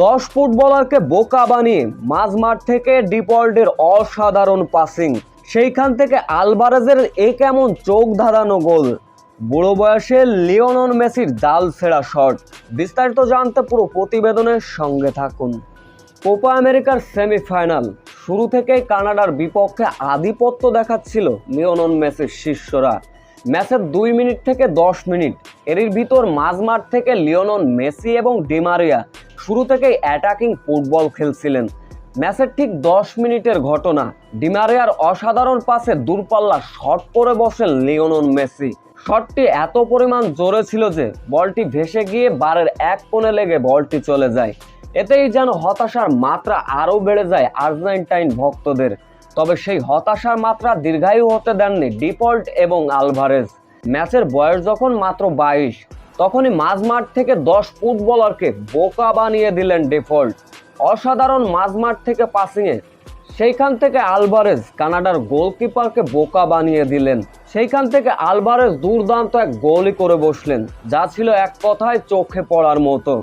দশ ফুটবলারকে বোকা বানিয়ে মাঝমাঠ থেকে ডিপল্টের অসাধারণ পাসিং সেইখান থেকে আলভারেজের এ কেমন চোখ ধাঁধানো গোল। বুড়ো বয়সে লিওনন মেসির জাল ছেঁড়া শট বিস্তারিত জানতে পুরো প্রতিবেদনের সঙ্গে থাকুন। কোপা আমেরিকার সেমিফাইনাল। শুরু থেকেই কানাডার বিপক্ষে আধিপত্য দেখাচ্ছিল লিওনন মেসির শিষ্যরা। ম্যাচের দুই মিনিট থেকে দশ মিনিট। এরই ভিতর মাঝমাঠ থেকে লিওনন মেসি এবং ডিমারিয়া শুরু থেকেই অ্যাটাকিং ফুটবল খেলছিলেন। ম্যাচের ঠিক দশ মিনিটের ঘটনা, ডিমারিয়ার অসাধারণ পাসে দূরপাল্লা শট করে বসেন লিওনন মেসি। শটটি এত পরিমাণ জোরে ছিল যে, বলটি ভেসে গিয়ে বারের এক কোণে লেগে বলটি চলে যায়। এতেই যেন হতাশার মাত্রা আরও বেড়ে যায় আর্জেন্টাইন ভক্তদের। তবে সেই হতাশার মাত্রা দীর্ঘায়ু হতে দেননি ডিপল্ট এবং আলভারেজ। ম্যাচের বয়স যখন মাত্র বাইশ তখনই মাঝমাঠ থেকে দশ ফুটবলারকে বোকা বানিয়ে দিলেন ডিফল্ট। অসাধারণ মাঝমাঠ থেকে পাসিংয়ে সেইখান থেকে আলভারেজ কানাডার গোলকিপারকে বোকা বানিয়ে দিলেন। সেইখান থেকে আলভারেজ দুর্দান্ত এক গোলই করে বসলেন, যা ছিল এক কথায় চোখে পড়ার মতো।